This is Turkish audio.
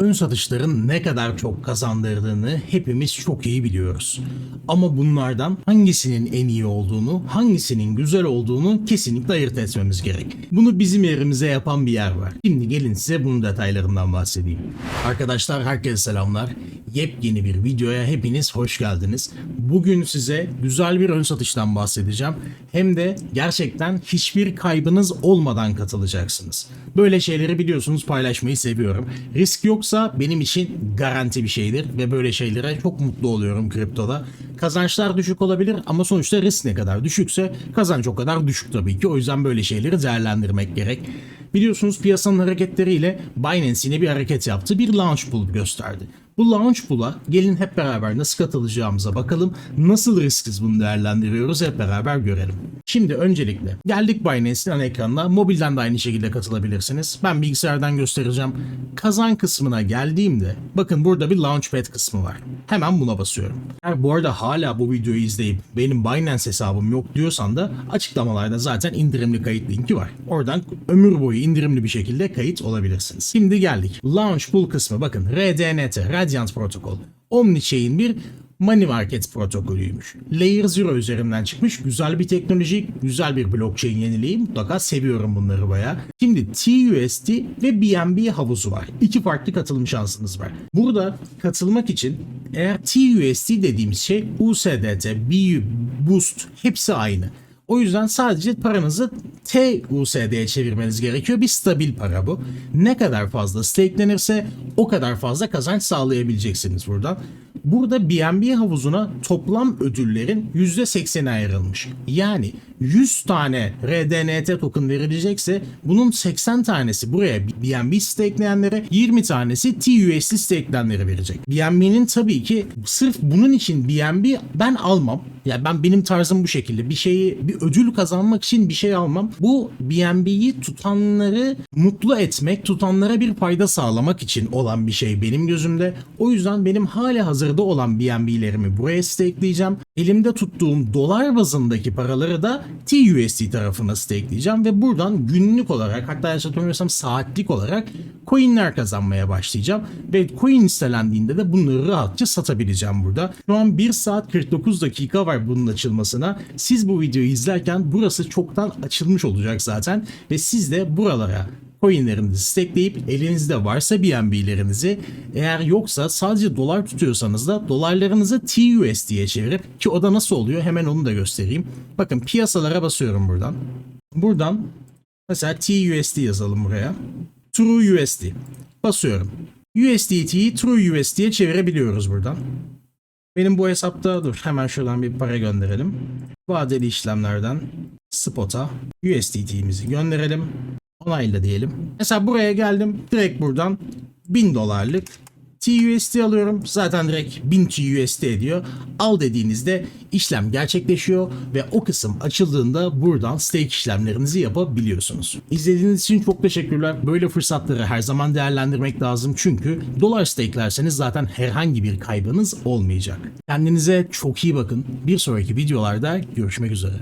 Ön satışların ne kadar çok kazandırdığını hepimiz çok iyi biliyoruz. Ama bunlardan hangisinin en iyi olduğunu, hangisinin güzel olduğunu kesinlikle ayırt etmemiz gerek. Bunu bizim yerimize yapan bir yer var. Şimdi gelin size bunun detaylarından bahsedeyim. Arkadaşlar herkese selamlar. Yepyeni bir videoya hepiniz hoş geldiniz. Bugün size güzel bir ön satıştan bahsedeceğim. Hem de gerçekten hiçbir kaybınız olmadan katılacaksınız. Böyle şeyleri biliyorsunuz paylaşmayı seviyorum. Risk yoksa benim için garanti bir şeydir ve böyle şeylere çok mutlu oluyorum kriptoda. Kazançlar düşük olabilir ama sonuçta risk ne kadar düşükse kazanç o kadar düşük tabii ki. O yüzden böyle şeyleri değerlendirmek gerek. Biliyorsunuz piyasanın hareketleriyle Binance yine bir hareket yaptı. Bir launch pool gösterdi. Bu launch pool'a gelin hep beraber nasıl katılacağımıza bakalım. Nasıl risksiz bunu değerlendiriyoruz hep beraber görelim. Şimdi öncelikle geldik Binance'in ana ekranına. Mobilden de aynı şekilde katılabilirsiniz. Ben bilgisayardan göstereceğim. Kazan kısmına geldiğimde bakın burada bir launchpad kısmı var. Hemen buna basıyorum. Eğer bu arada hala bu videoyu izleyip benim Binance hesabım yok diyorsan da açıklamalarda zaten indirimli kayıt linki var. Oradan ömür boyu indirimli bir şekilde kayıt olabilirsiniz. Şimdi geldik. Launch pool kısmı bakın RDNT, Radiant Protocol. Omnichain bir Money Market protokolüymüş. Layer Zero üzerinden çıkmış güzel bir teknoloji, güzel bir blockchain yeniliği. Mutlaka seviyorum bunları baya. Şimdi TUSD ve BNB havuzu var. İki farklı katılım şansınız var. Burada katılmak için eğer TUSD dediğimiz şey USDT, BU, Boost hepsi aynı. O yüzden sadece paranızı TUSD'ye çevirmeniz gerekiyor. Bir stabil para bu. Ne kadar fazla stakelenirse o kadar fazla kazanç sağlayabileceksiniz buradan. Burada BNB havuzuna toplam ödüllerin %80'i ayrılmış. Yani 100 tane RDNT token verilecekse bunun 80 tanesi buraya BNB stakeleyenlere 20 tanesi TUSD stakeleyenlere verecek. BNB'nin tabii ki sırf bunun için BNB ben almam. Ya yani ben benim tarzım bu şekilde. Bir şeyi bir ödül kazanmak için bir şey almam. Bu BNB'yi tutanları mutlu etmek, tutanlara bir fayda sağlamak için olan bir şey benim gözümde. O yüzden benim hala hazırda olan BNB'lerimi buraya stakeleyeceğim. Elimde tuttuğum dolar bazındaki paraları da TUSD tarafına stakeleyeceğim ve buradan günlük olarak hatta yanlış hatırlamıyorsam saatlik olarak coinler kazanmaya başlayacağım. Ve coin listelendiğinde de bunları rahatça satabileceğim burada. Şu an 1 saat 49 dakika var bunun açılmasına. Siz bu videoyu izlerken burası çoktan açılmış olacak zaten ve siz de buralara coinlerinizi stackleyip elinizde varsa BNB'lerinizi eğer yoksa sadece dolar tutuyorsanız da dolarlarınızı TUSD'ye çevirip ki o da nasıl oluyor hemen onu da göstereyim. Bakın piyasalara basıyorum buradan. Buradan mesela TUSD yazalım buraya. True USD. Basıyorum. USDT'yi True USD'ye çevirebiliyoruz buradan. Benim bu hesapta dur hemen şuradan bir para gönderelim. Vadeli işlemlerden spot'a USDT'mizi gönderelim. Onayla diyelim. Mesela buraya geldim. Direkt buradan 1000 dolarlık TUSD alıyorum. Zaten direkt 1000 TUSD ediyor. Al dediğinizde işlem gerçekleşiyor ve o kısım açıldığında buradan stake işlemlerinizi yapabiliyorsunuz. İzlediğiniz için çok teşekkürler. Böyle fırsatları her zaman değerlendirmek lazım çünkü dolar stakelerseniz zaten herhangi bir kaybınız olmayacak. Kendinize çok iyi bakın. Bir sonraki videolarda görüşmek üzere.